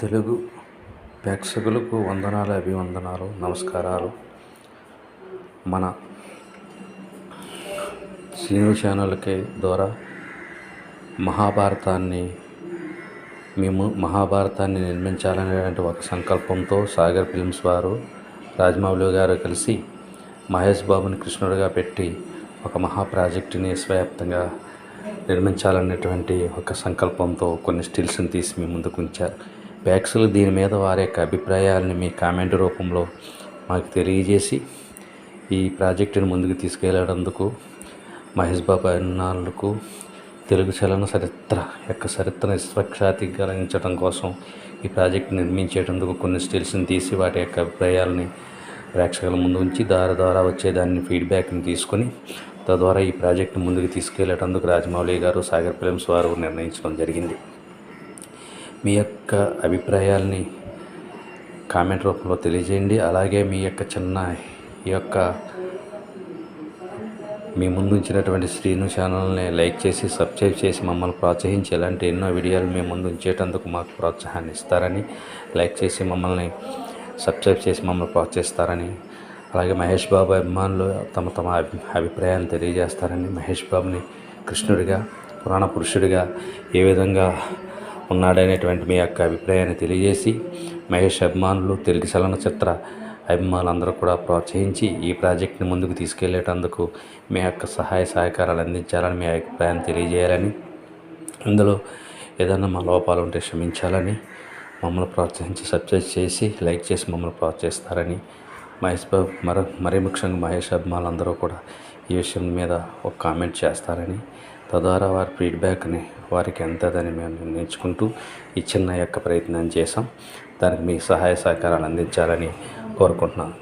తెలుగు ప్రేక్షకులకు వందనాలు అభివందనాలు నమస్కారాలు. మన శ్రీను ఛానల్కి ద్వారా మహాభారతాన్ని మేము మహాభారతాన్ని నిర్మించాలనేటువంటి ఒక సంకల్పంతో సాగర్ ఫిల్మ్స్ వారు రాజమౌళి గారు కలిసి మహేష్ బాబుని కృష్ణుడిగా పెట్టి ఒక మహా ప్రాజెక్టుని స్వయాప్తంగా నిర్మించాలనేటువంటి ఒక సంకల్పంతో కొన్ని స్టిల్స్ని తీసి మీ ముందుకు ఉంచారు. బ్యాక్స్లు దీని మీద వారి యొక్క అభిప్రాయాలని మీ కామెంట్ రూపంలో మాకు తెలియజేసి ఈ ప్రాజెక్టుని ముందుకు తీసుకెళ్ళేందుకు మహేష్ బాబు అన్నాళ్ళకు తెలుగు చలన చరిత్ర యొక్క చరిత్ర విశ్వఖ్యాతికరించడం కోసం ఈ ప్రాజెక్ట్ నిర్మించేటందుకు కొన్ని స్టిల్స్ని తీసి వాటి యొక్క అభిప్రాయాలని ప్రేక్షకుల ముందు ఉంచి దాని ద్వారా వచ్చేదాన్ని ఫీడ్బ్యాక్ని తీసుకొని తద్వారా ఈ ప్రాజెక్టు ముందుకు తీసుకెళ్ళేటందుకు రాజమౌళి గారు సాగర్ ఫిలిమ్స్ వారు నిర్ణయించడం జరిగింది. మీ యొక్క అభిప్రాయాల్ని కామెంట్ రూపంలో తెలియజేయండి. అలాగే మీ యొక్క చిన్న ఈ యొక్క మీ ముందుంచినటువంటి శ్రీను ఛానల్ని లైక్ చేసి సబ్స్క్రైబ్ చేసి మమ్మల్ని ప్రోత్సహించి ఇలాంటి ఎన్నో వీడియోలు మీ ముందు ఉంచేటందుకు మాకు ప్రోత్సాహాన్ని ఇస్తారని లైక్ చేసి మమ్మల్ని సబ్స్క్రైబ్ చేసి మమ్మల్ని ప్రోత్సహిస్తారని అలాగే మహేష్ బాబు అభిమానులు తమ తమ అభి అభిప్రాయాన్ని తెలియజేస్తారని మహేష్ బాబుని కృష్ణుడిగా పురాణ పురుషుడిగా ఏ విధంగా ఉన్నాడనేటువంటి మీ యొక్క అభిప్రాయాన్ని తెలియజేసి మహేష్ అభిమానులు తెలుగు చలనచిత్ర అభిమానులందరూ కూడా ప్రోత్సహించి ఈ ప్రాజెక్ట్ని ముందుకు తీసుకెళ్ళేటందుకు మీ యొక్క సహాయ సహకారాలు అందించాలని మీ అభిప్రాయాన్ని తెలియజేయాలని ఇందులో ఏదైనా మా లోపాలు ఉంటే క్షమించాలని మమ్మల్ని ప్రోత్సహించి సబ్స్క్రైబ్ చేసి లైక్ చేసి మమ్మల్ని ప్రోత్సహిస్తారని మహేష్ బాబు మర మరీ ముఖ్యంగా మహేష్ అభిమానులందరూ కూడా ఈ విషయం మీద ఒక కామెంట్ చేస్తారని తద్వారా వారి ఫీడ్బ్యాక్ని వారికి ఎంతదని మేము నిర్ణయించుకుంటూ ఈ చిన్న యొక్క ప్రయత్నం చేసాం దానికి మీ సహాయ సహకారాలు అందించాలని కోరుకుంటున్నాను.